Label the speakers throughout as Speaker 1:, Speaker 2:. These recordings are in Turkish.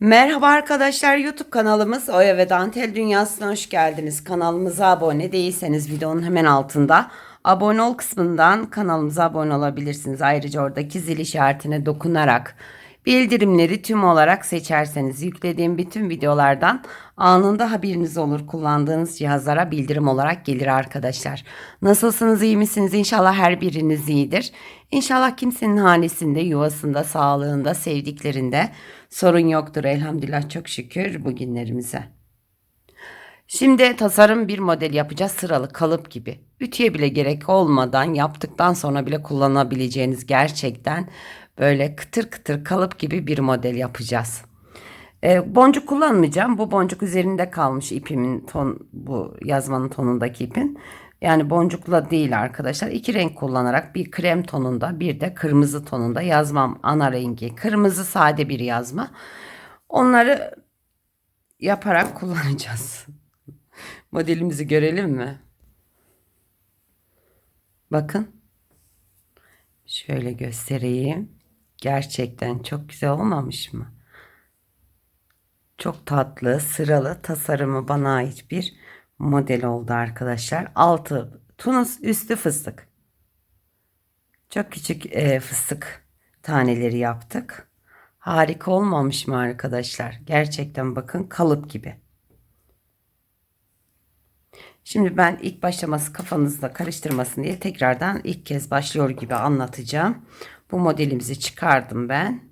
Speaker 1: Merhaba arkadaşlar YouTube kanalımız Oya ve Dantel Dünyası'na hoş geldiniz. Kanalımıza abone değilseniz videonun hemen altında abone ol kısmından kanalımıza abone olabilirsiniz. Ayrıca oradaki zil işaretine dokunarak bildirimleri tüm olarak seçerseniz yüklediğim bütün videolardan anında haberiniz olur. Kullandığınız cihazlara bildirim olarak gelir arkadaşlar. Nasılsınız iyi misiniz? İnşallah her biriniz iyidir. İnşallah kimsenin hanesinde, yuvasında, sağlığında, sevdiklerinde sorun yoktur. Elhamdülillah çok şükür bugünlerimize. Şimdi tasarım bir model yapacağız sıralı kalıp gibi. Ütüye bile gerek olmadan yaptıktan sonra bile kullanabileceğiniz gerçekten böyle kıtır kıtır kalıp gibi bir model yapacağız. Ee, boncuk kullanmayacağım. Bu boncuk üzerinde kalmış ipimin ton bu yazmanın tonundaki ipin. Yani boncukla değil arkadaşlar. İki renk kullanarak bir krem tonunda bir de kırmızı tonunda yazmam ana rengi. Kırmızı sade bir yazma. Onları yaparak kullanacağız. Modelimizi görelim mi? Bakın. Şöyle göstereyim. Gerçekten çok güzel olmamış mı? Çok tatlı, sıralı tasarımı bana ait bir model oldu arkadaşlar. Altı tunus, üstü fıstık. Çok küçük e, fıstık taneleri yaptık. Harika olmamış mı arkadaşlar? Gerçekten bakın kalıp gibi. Şimdi ben ilk başlaması kafanızda karıştırmasın diye tekrardan ilk kez başlıyor gibi anlatacağım. Bu modelimizi çıkardım ben.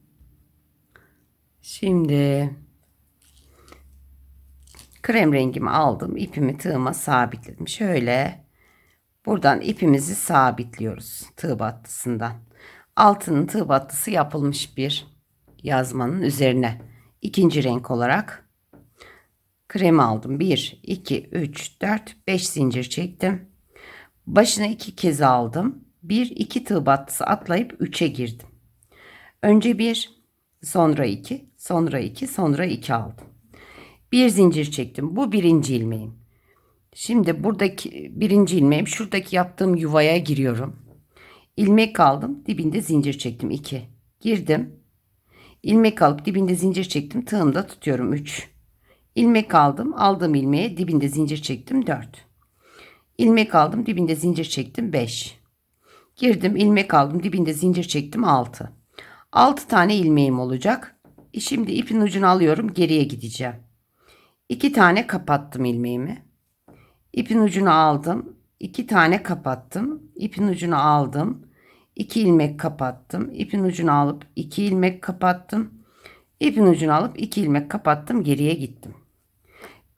Speaker 1: Şimdi krem rengimi aldım. ipimi tığıma sabitledim. Şöyle buradan ipimizi sabitliyoruz tığ battısından. Altının tığ battısı yapılmış bir yazmanın üzerine. ikinci renk olarak kremi aldım. 1, 2, 3, 4, 5 zincir çektim. Başına iki kez aldım. 1, 2 tığ battısı atlayıp 3'e girdim. Önce 1, sonra 2, sonra 2, sonra 2 aldım. Bir zincir çektim. Bu birinci ilmeğim. Şimdi buradaki birinci ilmeğim şuradaki yaptığım yuvaya giriyorum. İlmek aldım. Dibinde zincir çektim. 2. Girdim. İlmek alıp dibinde zincir çektim. Tığımda tutuyorum. 3. İlmek aldım. Aldığım ilmeğe dibinde zincir çektim. 4. İlmek aldım. Dibinde zincir çektim. 5. Girdim. ilmek aldım. Dibinde zincir çektim. 6. 6 tane ilmeğim olacak. Şimdi ipin ucunu alıyorum. Geriye gideceğim. 2 tane kapattım ilmeğimi. İpin ucunu aldım. 2 tane kapattım. İpin ucunu aldım. 2 ilmek kapattım. İpin ucunu alıp 2 ilmek kapattım. İpin ucunu alıp 2 ilmek kapattım. Geriye gittim.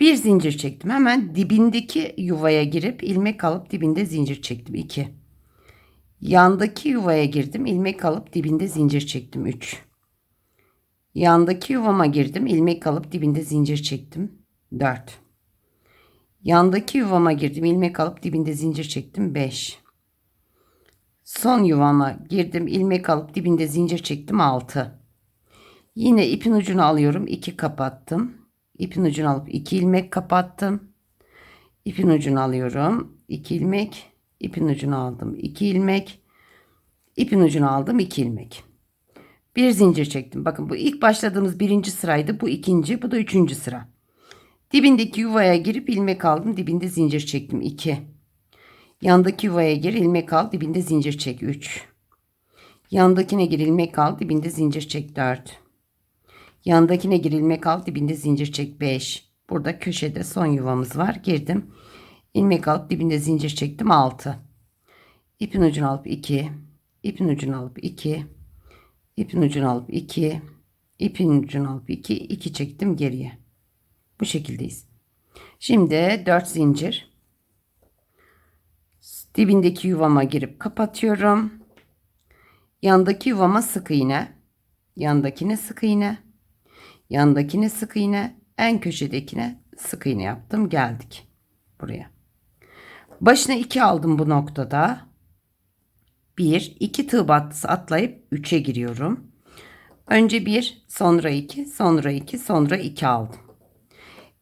Speaker 1: Bir zincir çektim. Hemen dibindeki yuvaya girip ilmek alıp dibinde zincir çektim. 2. Yandaki yuvaya girdim. ilmek alıp dibinde zincir çektim. 3. Yandaki yuvama girdim. ilmek alıp dibinde zincir çektim. 4. Yandaki yuvama girdim. ilmek alıp dibinde zincir çektim. 5. Son yuvama girdim. ilmek alıp dibinde zincir çektim. 6. Yine ipin ucunu alıyorum. 2 kapattım. İpin ucunu alıp 2 ilmek kapattım. İpin ucunu alıyorum. 2 ilmek. İpin ucunu aldım. 2 ilmek. İpin ucunu aldım. 2 ilmek. Bir zincir çektim. Bakın bu ilk başladığımız birinci sıraydı. Bu ikinci. Bu da üçüncü sıra. Dibindeki yuvaya girip ilmek aldım. Dibinde zincir çektim. 2. Yandaki yuvaya gir ilmek al. Dibinde zincir çek. 3. Yandakine gir ilmek al. Dibinde zincir çek. 4. Yandakine gir ilmek al. Dibinde zincir çek. 5. Burada köşede son yuvamız var. Girdim. İlmek alıp dibinde zincir çektim. 6. İpin ucunu alıp 2. İpin ucunu alıp 2. İpin ucunu alıp 2. İpin ucunu alıp 2. 2 çektim geriye. Bu şekildeyiz. Şimdi 4 zincir. Dibindeki yuvama girip kapatıyorum. Yandaki yuvama sık iğne. Yandakine sık iğne. Yandakine sık iğne. En köşedekine sık iğne yaptım. Geldik buraya. Başına 2 aldım bu noktada. 1, 2 tığ battısı atlayıp 3'e giriyorum. Önce 1, sonra 2, sonra 2, sonra 2 aldım.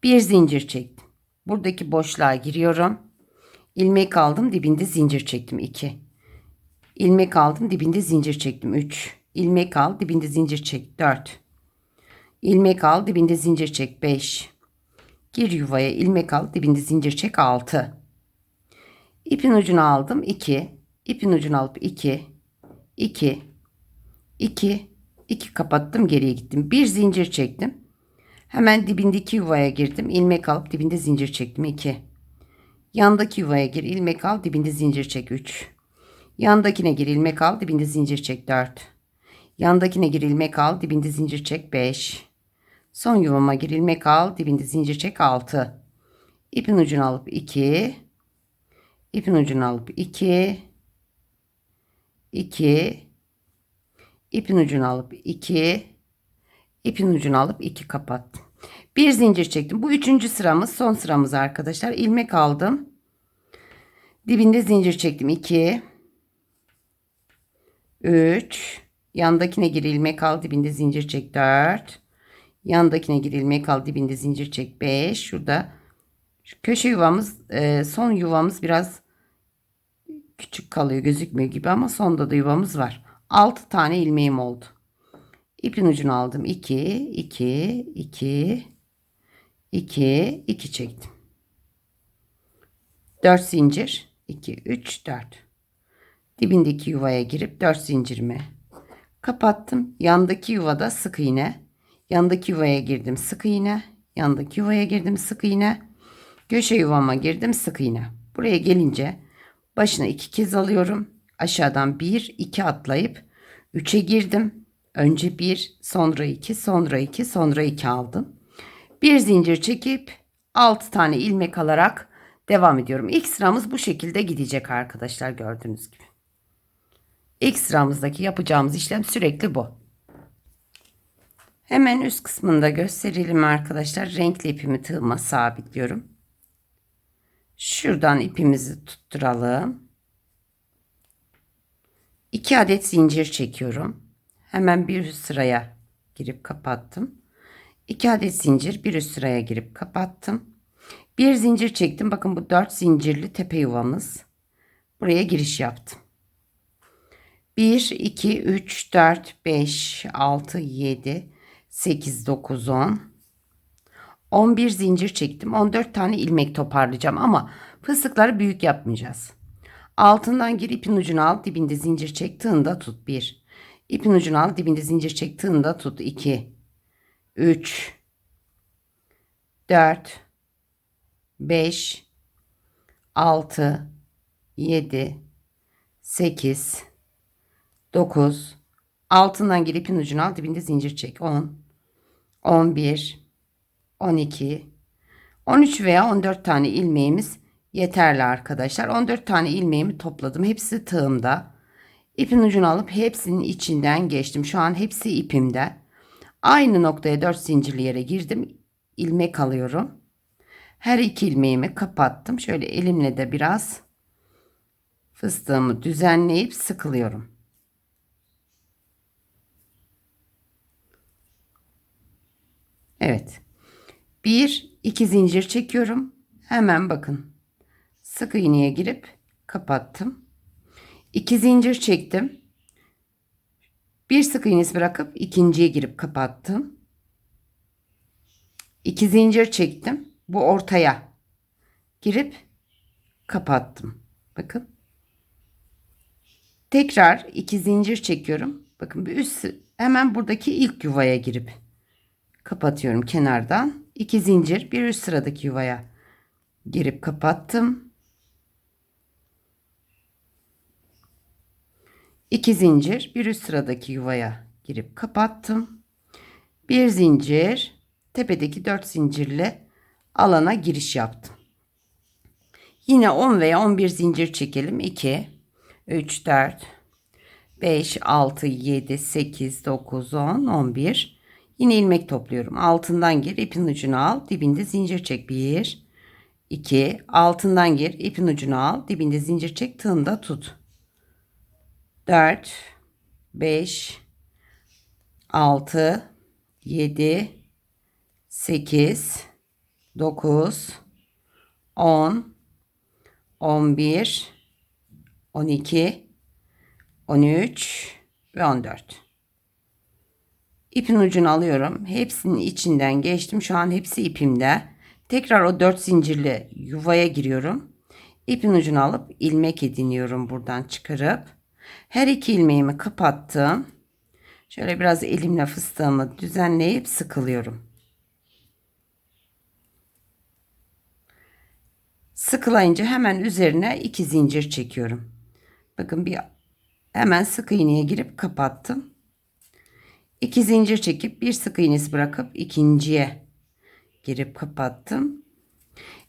Speaker 1: Bir zincir çektim. Buradaki boşluğa giriyorum. İlmek aldım dibinde zincir çektim 2. İlmek aldım dibinde zincir çektim 3. İlmek al dibinde zincir çek 4. ilmek al dibinde zincir çek 5 gir yuvaya ilmek al dibinde zincir çek 6 ipin ucunu aldım 2 ipin ucunu alıp 2 2 2 2 kapattım geriye gittim bir zincir çektim hemen dibindeki yuvaya girdim ilmek alıp dibinde zincir çektim 2 yandaki yuvaya gir ilmek al dibinde zincir çek 3 yandakine gir ilmek al dibinde zincir çek 4 Yandakine gir ilmek al, dibinde zincir çek 5. Son yuvama gir ilmek al, dibinde zincir çek 6. İpin ucunu alıp 2. İpin ucunu alıp 2. 2. İpin ucunu alıp 2. İpin ucunu alıp 2 kapattım. Bir zincir çektim. Bu üçüncü sıramız son sıramız arkadaşlar. İlmek aldım. Dibinde zincir çektim. 2. 3. Yandakine gir ilmek al dibinde zincir çek 4. Yandakine gir ilmek al dibinde zincir çek 5. Şurada köşe yuvamız e, son yuvamız biraz küçük kalıyor gözükmüyor gibi ama sonda da yuvamız var. 6 tane ilmeğim oldu. İpin ucunu aldım. 2 2 2 2 2 çektim. 4 zincir 2 3 4 dibindeki yuvaya girip 4 zincirimi Kapattım. Yandaki yuvada sık iğne. Yandaki yuvaya girdim sık iğne. Yandaki yuvaya girdim sık iğne. Köşe yuvama girdim sık iğne. Buraya gelince başına iki kez alıyorum. Aşağıdan bir iki atlayıp üçe girdim. Önce bir sonra iki sonra iki sonra iki aldım. Bir zincir çekip altı tane ilmek alarak devam ediyorum. İlk sıramız bu şekilde gidecek arkadaşlar gördüğünüz gibi. İlk sıramızdaki yapacağımız işlem sürekli bu. Hemen üst kısmında gösterelim arkadaşlar. Renkli ipimi tığıma sabitliyorum. Şuradan ipimizi tutturalım. 2 adet zincir çekiyorum. Hemen bir üst sıraya girip kapattım. 2 adet zincir bir üst sıraya girip kapattım. Bir zincir çektim. Bakın bu 4 zincirli tepe yuvamız. Buraya giriş yaptım. 1, 2, 3, 4, 5, 6, 7, 8, 9, 10. 11 zincir çektim. 14 tane ilmek toparlayacağım ama fıstıkları büyük yapmayacağız. Altından gir ipin ucunu al dibinde zincir çek tığında tut. 1. İpin ucunu al dibinde zincir çek tığında tut. 2. 3 4 5 6 7 8 9 altından gir ipin ucunu al dibinde zincir çek. 10 11 12 13 veya 14 tane ilmeğimiz yeterli arkadaşlar. 14 tane ilmeğimi topladım. Hepsi tığımda. İpin ucunu alıp hepsinin içinden geçtim. Şu an hepsi ipimde. Aynı noktaya 4 zincirli yere girdim. İlmek alıyorum. Her iki ilmeğimi kapattım. Şöyle elimle de biraz fıstığımı düzenleyip sıkılıyorum. Evet. Bir, iki zincir çekiyorum. Hemen bakın. Sık iğneye girip kapattım. İki zincir çektim. Bir sık iğnesi bırakıp ikinciye girip kapattım. İki zincir çektim. Bu ortaya girip kapattım. Bakın. Tekrar iki zincir çekiyorum. Bakın bir üst hemen buradaki ilk yuvaya girip kapatıyorum kenardan. 2 zincir bir üst sıradaki yuvaya girip kapattım. 2 zincir bir üst sıradaki yuvaya girip kapattım. Bir zincir tepedeki 4 zincirle alana giriş yaptım. Yine 10 veya 11 zincir çekelim. 2 3 4 5 6 7 8 9 10 11 Yine ilmek topluyorum. Altından gir, ipin ucunu al, dibinde zincir çek. 1 2 altından gir, ipin ucunu al, dibinde zincir çek, tığında tut. 4 5 6 7 8 9 10 11 12 13 ve 14 İpin ucunu alıyorum. Hepsinin içinden geçtim. Şu an hepsi ipimde. Tekrar o dört zincirli yuvaya giriyorum. İpin ucunu alıp ilmek ediniyorum buradan çıkarıp. Her iki ilmeğimi kapattım. Şöyle biraz elimle fıstığımı düzenleyip sıkılıyorum. Sıkılayınca hemen üzerine iki zincir çekiyorum. Bakın bir hemen sık iğneye girip kapattım. İki zincir çekip bir sık iğnesi bırakıp ikinciye girip kapattım.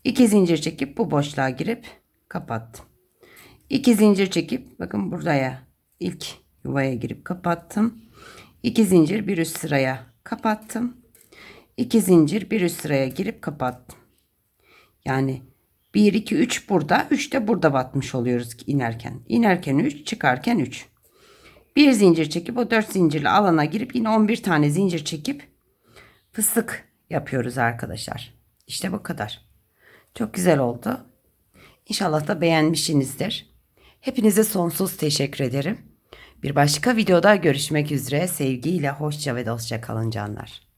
Speaker 1: İki zincir çekip bu boşluğa girip kapattım. İki zincir çekip bakın buraya ilk yuvaya girip kapattım. İki zincir bir üst sıraya kapattım. İki zincir bir üst sıraya girip kapattım. Yani 1 2 3 burada, 3 de burada batmış oluyoruz inerken. İnerken 3, çıkarken 3. Bir zincir çekip o 4 zincirli alana girip yine 11 tane zincir çekip fıstık yapıyoruz arkadaşlar. İşte bu kadar. Çok güzel oldu. İnşallah da beğenmişsinizdir. Hepinize sonsuz teşekkür ederim. Bir başka videoda görüşmek üzere. Sevgiyle hoşça ve dostça kalın canlar.